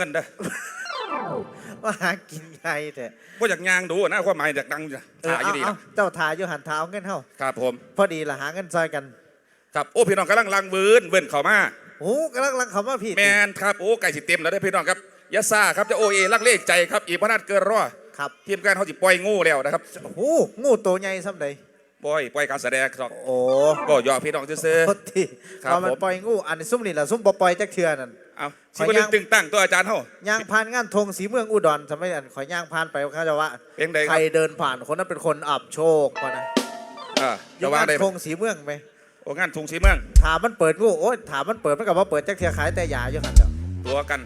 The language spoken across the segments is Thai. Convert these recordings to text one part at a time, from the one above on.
เงินเด้อว่าหากินไงแต่ว่าอยากยางดูนะความหมายอยากดังอยู่นะเออถ่ายอยู่เอาดีเอานะเจ้าทายอยู่หันเท้าเงินเฮาครับผม พอดีละหาเงินซอยกัน ครับโอ้พี่น้องกำลังลังวืนเว้นเข้ามาโอ้กำลังลังคำว่าพี่แมนครับโอ้ไก่สิเต็มแล้วได้อพี่น้องครับยาซาครับจะโอเอลักเลขใจครับอีกพนัดเกินร้อครับทีมงานเขาจิปล่อยงูแล้วนะครับโอ้โหงูตัวใหญ่ซ้ำใด ปล่อยปล่อยการแสดงครับโอ้ก็ยอพี่น้องซื้อ โทษทีครับพอมันผมปล่อยงูอันนี้ซุ่มนี่ล่ะซุ่มบ่ปล่อยจักเทื่อนั่น ๆเอาขชิอบะลึย่างงตึงตั้งตัวอาจารย์เฮา ย่างผ่านงานธงสีเมืองอุดรทำไมอันขอย่างผ่านไปเขาจะว่าเป็นไงใคครรับเดินผ่านคนนั้นเป็นคนอับโชคมานะอ่าอยู่จะว่างานได้ธงสีเมืองไหมโอ้งานทุงสีเมือง ถามมันเปิดงูโอ้ยถามมันเปิดมันกับว่าเปิดจักเทื่อขายแต่ยาอยู่หันเด้อตัวกัน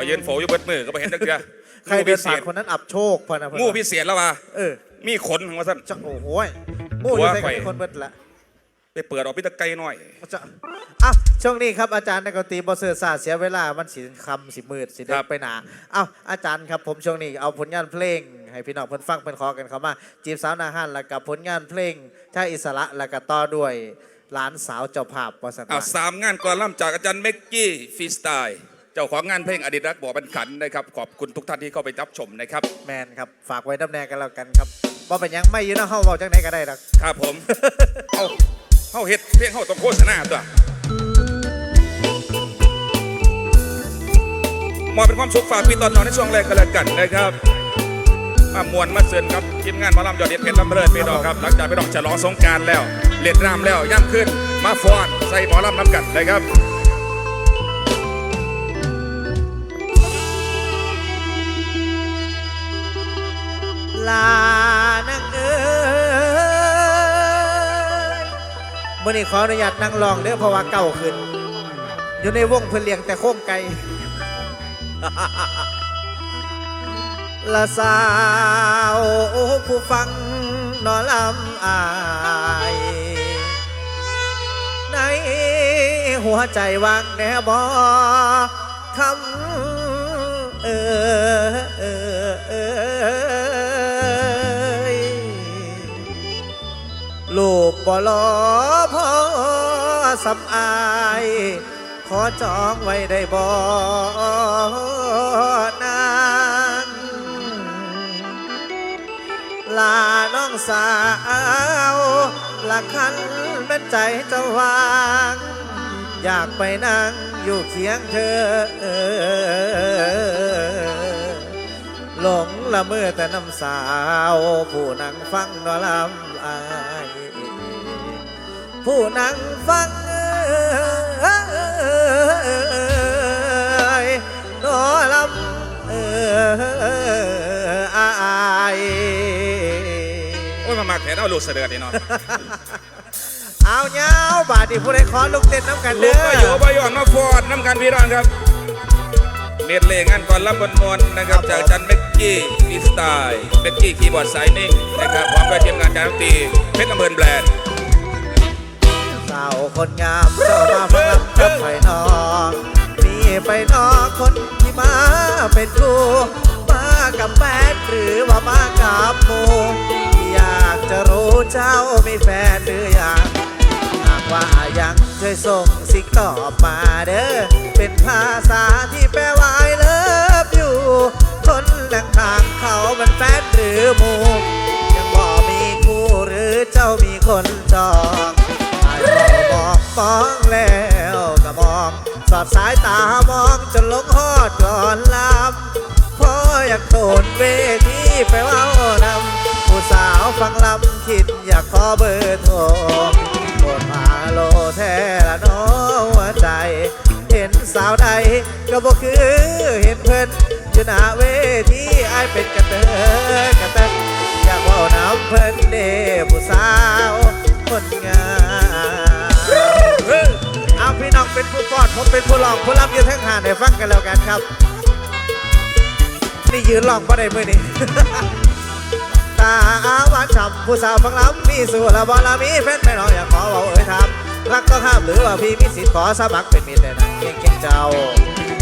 มายืนโฝอยู่เบิดมือก็ไปเห็นจักเทือใครงูเดิพินเศผ่านษคนนั้นอับโชคพอนะเพิ่นงูว่าพิเศษแล้วว่ะเออมีขนของว่าสั่นจะโอ้โหย งูอยู่ใส่หัวกับไข่คนเบิดละไปเปิดออกพิตะไกหน่อยจะอะช่วงนี้ครับอาจารย์ในกตีบอเซอร์ศาสตร์เสียเวลามันสิคำสิมืดสิเดิครันบไปหนาเอ้าอาจารย์ครับผมช่วงนี้เอาผลงานเพลง ให้พี่น้องเพิ่นฟังเพิ่นขอกันเข้ามา จีบสาวนาฮันแล้วกับผลงานเพลงชาอิสระแล้วก็ต่อด้วยหลานสาวเจ้าภาพวสันเอาต์สามงานก่อนล่ำจากอาจารย์เมกกี้ฟรีสไตล์เจ้าของงานเพลงอดิตรักบอกบรรขันนะครับ ขอบคุณทุกท่านที่เข้าไปรับชมนะครับ แมนครับ ฝากไว้ดำแนงกันแล้วกันครับ บ่เป็นหยังไม่อยืนนะเฮาเว้าจังไดก็ได้ดอกครับผม เอาเข้าเฮ็ดเพลงเข้าต้องโฆษณาตัวมอบเป็นความสุขฝากพี่ตอนนอนในช่วงแรกกันแล้วกันนะครับ มามวนมาเสือนครับทีมงานหมาลำยอดเด็ดเพชรลำเพลินพี่น้องครับ หลังจากพี่น้องฉลองสงกรารแล้วเล่นน้ำแล้วย่ำขึ้น มาฟอนใส่หมอลำน้ำกันนะครับ ลา มื่อนี้ขออนุญาตนั่งลองเด้อเพราะว่าเก่าขึ้น อยู่ในวงเพื่นเลี้ยงแต่โค้งไก่ละสาวผู้ฟังนอลำอาย ในหัวใจวางแนบอคำเออเออเอย ลูกบ่ลอพ่อสำอาย ขอจองไว้ได้บ่นางลาน้องสาวละคันเป็นใจจะวาง อยากไปนั่งอยู่เคียงเธอ หลงละเมื่อแต่น้ำสาว ผู้นั่งฟังนอลำอาย ผู้นั่งฟังเอ้ยนอลำเอออายโอ้ยมามาแขนเอาลูกเสด็จนี่เนาะเอาเงาบาดนีผู้ใดขอลูกเต้นน้ำกันลูเด้กมาอยู่อมาย่อนมาฟอนน้ำกันพี่น้องครับ เม็ดเล่งานก่อนรับบนมวลนะครับจากอาจันเมกกี้ฟรีสไตล์เมกกี้คีย์บอร์ดสายนิ่งนะครับพร้อมด้วยทีมงานการดนตรีเพชรอำเภอแบรนด์สาวคนงามเจ้ามาฟังลำกับไปนองมีไปนอคนที่มาเป็นครูมากับแฟนหรือว่ามากับหมูอยากจะรู้เจ้ามีแฟนหรือยังหากว่ายังช่วยส่งสิ่งตอบมาเด้อเป็นภาษาที่แปลว่า I love you คนดังทางเขาเป็นแฟนหรือหมูยังบ่มีคู่หรือเจ้ามีคนจองไอ้บ่บอก มองแล้วก็มอง สอดสายตามองจนลงฮอดก่อนลำพออยากโดนเวทีไปเว่านำผู้สาวฟังลำคิดอยากขอเบอร์โทรโดนมาโลแท้ละน้อหัวใจ เห็นสาวใดก็บอกคือเห็นเพิ่นอยู่หน้าเวทีไอายเป็นกระเตอกระเตออยากเว่าน้ำเพิ่นเดผู้สาวคนงาม ผมเป็นผู้ร้องผู้รับยู่ทั้งหาให้ฟังกันแล้วกันครับ นี่ยืนร้องบ่ได้มือนี่ตาหวานฉ่ำผู้สาวฟังล้ำมีสู่ละบอลามีแฟนไม่น้อยอยากขอเบาเอ่ยทำรักก็ห้ามหรือว่าพี่มีสิทธิ์ขอสมัครเป็นมิตรแต่นางเก่งเก่งเจ้า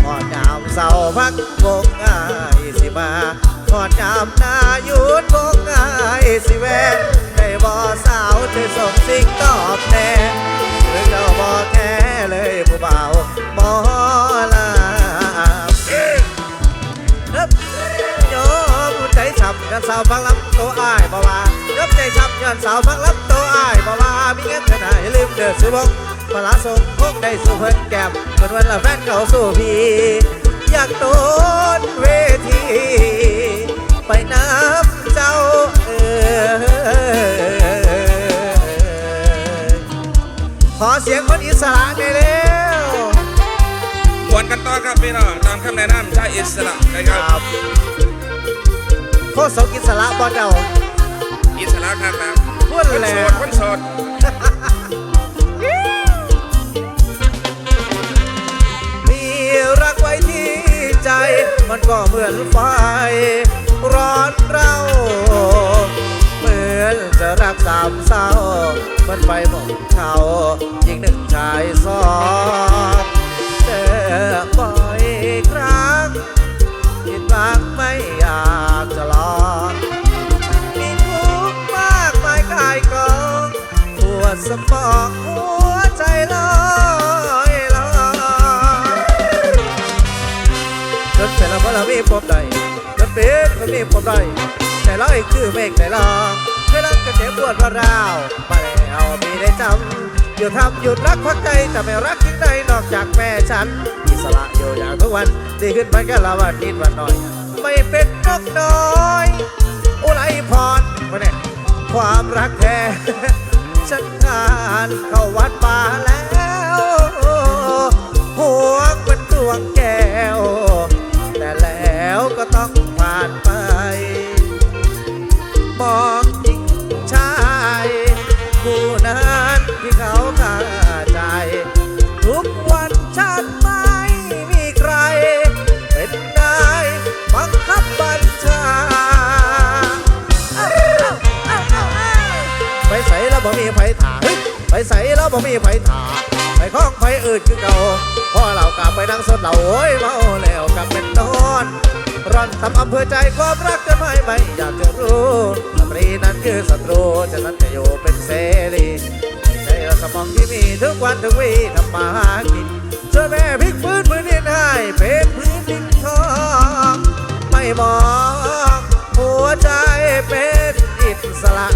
หอดยามเศร้าพักวงง่ายสิมาหอดยามนายุดวงง่ายสิแวนได้บ่สาวเธอส่งสิ่งตอบแทนหรือเจ้าบ่แค่เลยผู้เบาว หมอลาครับโยมใจสับกันสาวฟังลับโตัอ้ายบ่าวารับใจสับกันสาวฟังลับโตัอ้ายบ่าวามีเงินขนาดอย่าลืมเดือดซื้อบงมาละส่งพวกได้สู่เพิ่นแก้มเพิ่นวันละแฟนเก่าสู่พี่อยากโดนเวทีไปน้ำเจ้าเออขอเสียงคนอิสระหน่อยเลย วนกันต่อครับพี่น้องตามคำแนะนำชายอิสระนะครับโคตรสกินสละบ่เจ้าอิสระครับนะพูดคนแล้โสวดคนโสดมีรักไว้ที่ใจ มันก็เหมือนไฟ ร้อนเราเหมือนจะรักสามเศร้า มันไปหมดเขาอีกหนึ่งชายสอง จนเป็นละเพราะเรามีปมใดจนเป็นคนมีปมใดแต่เราเองคือเมฆแต่ลองไม่รักก็เจ็บปวดเพราะเราไม่เอามีได้จำอยู่ทำหยุดรักพักใจแต่ไม่รักยิ่งใดนอกจากแม่ฉันอิสระอยู่อย่างทุกวันดีขึ้นไปแค่ละวันนิดวันหน่อย ไม่เป็นนกน้อยอุไรพรมาเนี่ยความรักแท้ฉันงานเข้าวัดป่าแล้ว หัวเป็นดวงแก้ว แล้วก็ต้องผ่านไป มองหญิงชายผู้นั้นที่เขาขาดใจ ทุกวันฉันไม่มีใคร เป็นได้บังคับบัญชา ไปใส่แล้วบ่มีไผถา ไปใส่แล้วบ่มีไผถาไปคล้องไผอื่นคือเก่าพ่อเรากลับไปนั่งสดเราโอ้ยเมาแล้วกลับเป็นนอนร่อนทำอำเภอใจความรักจนไม่ไม่อยากจะรู้สตรีนั้นคือศัตรูฉะนั้นจะอยู่เป็นเสรีใจเราสมองที่มีทุกวันทุกวีทำมาหากินช่วยแม่พลิกพื้นพื้นดินให้เป็นพื้นดินทองไม่มองหัวใจเป็นอิสระ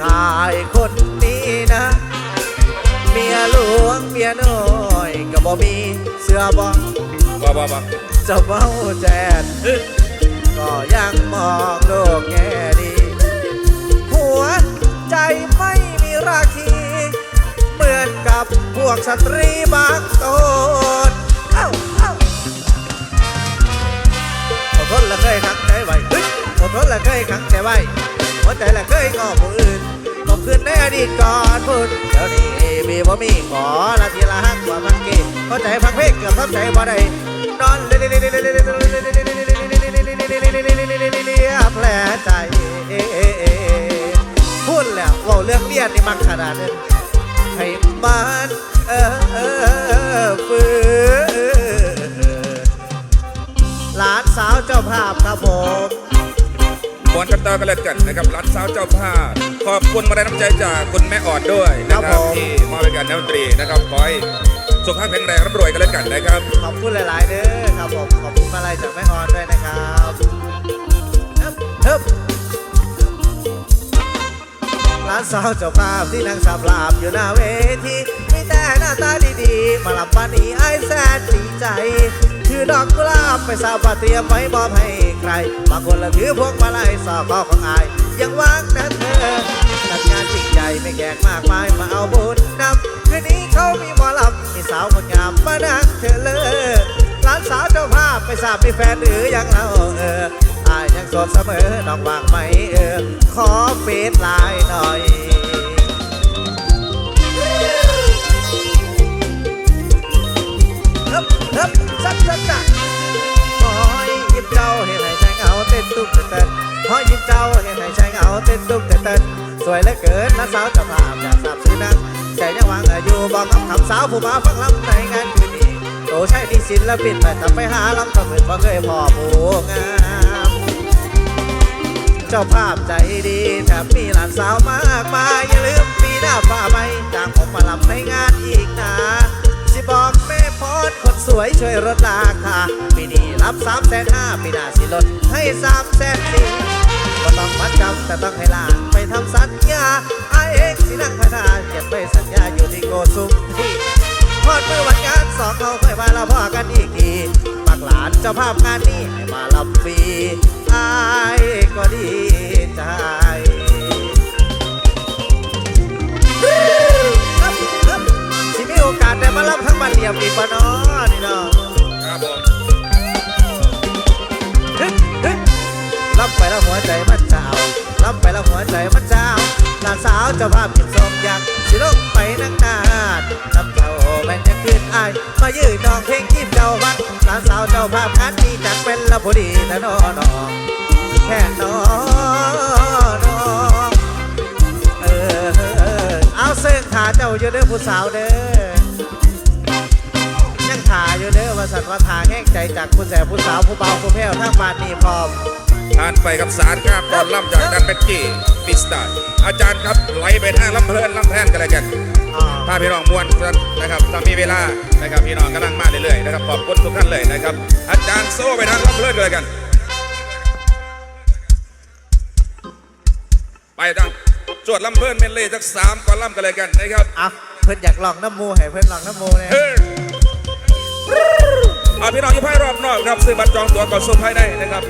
ชายคนนี้นะ เมียหลวงเมียน้อยก็บ่มีเสื้อบ่บ่บ่บ่เจะเมาแจนก็ยังมองโลกแง่ดีหัวใจไม่มีราคี เหมือนกับพวกสตรีบางตนเอ้าเอ้าอดทนและเคยขังใจไว้เฮ้ยอดทนและเคยขังใจไว้ หัวใจและเคยงอผู้อื่นตกขึ้นในอดีตก่อนพูดเดี๋ยวนี้มีบ่มีขอละทีละหักกว่ามันกี่เข้าใจพังเพลงเกือบทับใจบ่ได้นอนเลียแผลใจพูดแล้วว่าเรื่องเลียดนี่มักขนาดนั้นให้มันเออเออฝืนหลานสาวเจ้าภาพครับผม มวนกันต่อกันเลยกันนะครับรัฐสาวเจ้าภาพขอบคุณมาได้น้ำใจจากคุณแม่ออนด้วยนะครับที่มอบให้การดนตรีนะครับขอให้สุขภาพแข็งแรงร่ำรวยกันเลยกันนะครับ ขอบคุณหลาย ๆเด้อครับผมขอบคุณมาลัยจากแม่ออนด้วยนะครับเฮิบร้านสาวเจ้าภาพที่นั่งสับลาบอยู่หน้าเวทีมีแต่หน้าตาดี ๆ มาลับปานนี้ไอ้แสนดีใจ ถือดอกกุหลาบไปสาวปาเตรียมไว้มอบให้ใคร บางคนละถือพวงมาลัยสอบข้อของอาย ยังวางนะเธอจัดงานจริงใหญ่ไม่แขกมากมายมาเอาบุญนำคืนนี้เขามีหมอลำมีสาวคนงามมานั่งเธอเลยร้านสาวเจ้าภาพไปสาบมีแฟนหรือยังเราเอออายยังโสดเสมอน้องว่างไหมเออขอเฟซไลน์หน่อย ฮึบฮึบซับซับซับหอยยิบเจ้าเห็นไหใจเหงาเต้นตุ้มเต้นเต้นหอยยิบเจ้าเห็นไหใจเหงาเต้นตุ้มเต้นเต้นสวยเหลือเกินนะสาวจะภาพอยากทราบชื่อนักใจยังวางอยู่บอกคำคำสาวผู้มาฟังลำในงานคืนนี้โตใช่ที่ศิลปินไปทำไปหาลำทำเหมือนว่าเคยพอผู้งามเจ้าภาพใจดีแถมมีหลานสาวมากมายอย่าลืมปีหน้าฝ่าไปจ้างผมมาลำในงานอีกนะสิบอกแม่ คนสวยช่วยลดราคาปีนี้รับสามแสนห้าปีหน้าสิลดให้สามแสนสี่ก็ต้องมัดจำแต่ต้องให้ลาไปทำสัญญาไอเองสินั่งพัฒนาเก็บไปสัญญาอยู่ที่โกสุมที่พอดมือวันงานสองเขาค่อยมาเราพ่อกันอีกทีบักหลานเจ้าภาพงานนี้ให้มาลำฟรีไอก็ดีใจ มารันเดียมอีกปะเนาะนี่เนาะครับผมรับไปแล้วหัวใจมันเจ้ารับไปแล้วหัวใจมันเจ้าหลานสาวเจ้าภาพกินสมอยากสิลงไปนั่งนานน้ำเจ้าแม่นยังขึ้นอาย มายืนน้องเพลงยิ้มเจ้าบังหลานสาวเจ้าภาพงานนี้จัดเป็นละพอดีนะน้อนอแค่นอนอเออเออเอาเส้นขาเจ้าอยู่เด้อผู้สาวเด้อ ถ่าอยู่เด้อว่าสันว่าถ่าแห้งใจจากผู้แสบผู้สาวผู้เบาผู้แพ้วทั้งบ้านนี่พร้อมผ่านไปกับสารครับตอนล่ำจากดันเป็นกี้ปิสตาร์อาจารย์ครับไหลไปทางลำเพลินลำแพนกันเลยกันอ่าถ้าพี่น้องมวนกันนะครับถ้ามีเวลานะครับพี่น้องกำลังมาเรื่อยๆนะครับขอบคุณทุกท่านเลยนะครับ อาจารย์โซ่ไปทางลำเพลินเลยกัน ไปจังจวดลำเพลินเป็นเลยสักสามก่อนลำกันเลยกันนะครับอะเพิ่นอยากลองน้ำมูให้เพิ่นลองน้ำมูเนี่ยเฮ้ยเอา พี่น้องที่ภายรอบนอกครับซื้อบัตรจองตั๋วก่อนส่งภายในนะครับ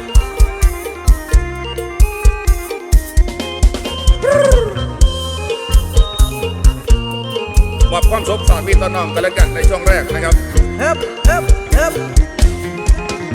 มอบความสบสารพี่ต้นน้องกันแล้วกันในช่วงแรกนะครับเฮิบเฮิบเฮิบ